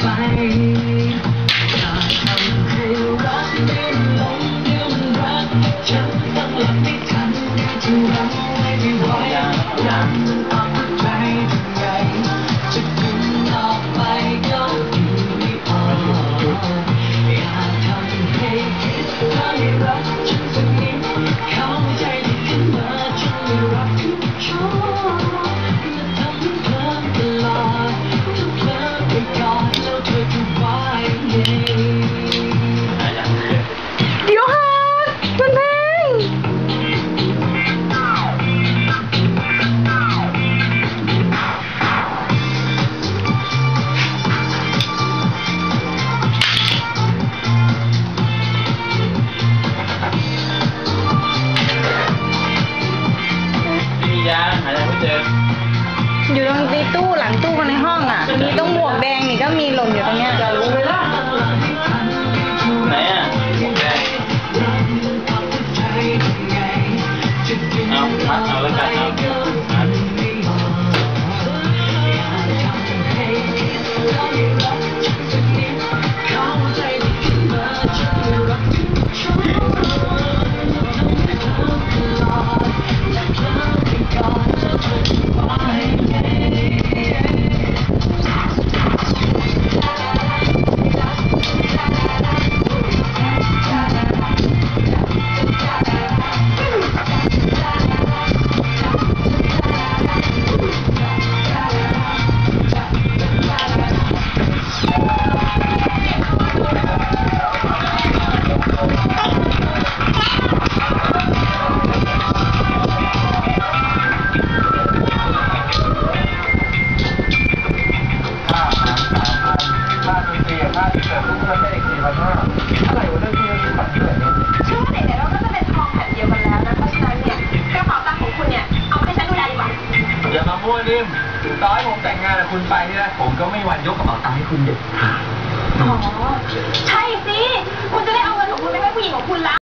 ไปอย่าทำให้รักไม่ลงเดี๋ยวมันรัก ฉันตั้งหลักไม่ทันเดี๋ยวจะรักไม่ไหวยังเอาใจทำไงจะดึงออไปก็อยู่ไม่อออย่าทำให้คิดว่าไม่รักฉันสักนิดเข้าใจดี อยู่ตรงในตู้หลังตู้กันในห้องอะ มีต้องหมวกแดงนี่ก็มีหล่นอยู่ตรงเนี้ย สี่พันห้าอะไรวะเรื่องที่เราฝันที่ไหนเนี่ยเชื่อว่าไหนๆเราก็จะเป็นทองแผ่นเดียวกันแล้วนะเพราะฉะนั้นเนี่ยกระเป๋าตังค์ของคุณเนี่ยเอาให้ฉันดูแลดีกว่าอย่ามาพูดดิมต่อให้ผมแต่งงานกับคุณไปนี่นะผมก็ไม่หวันยกกระเป๋าตังค์ให้คุณเด็ดขาด อ๋อใช่สิคุณจะได้เอาเงินของคุณไปให้ผู้หญิงของคุณละ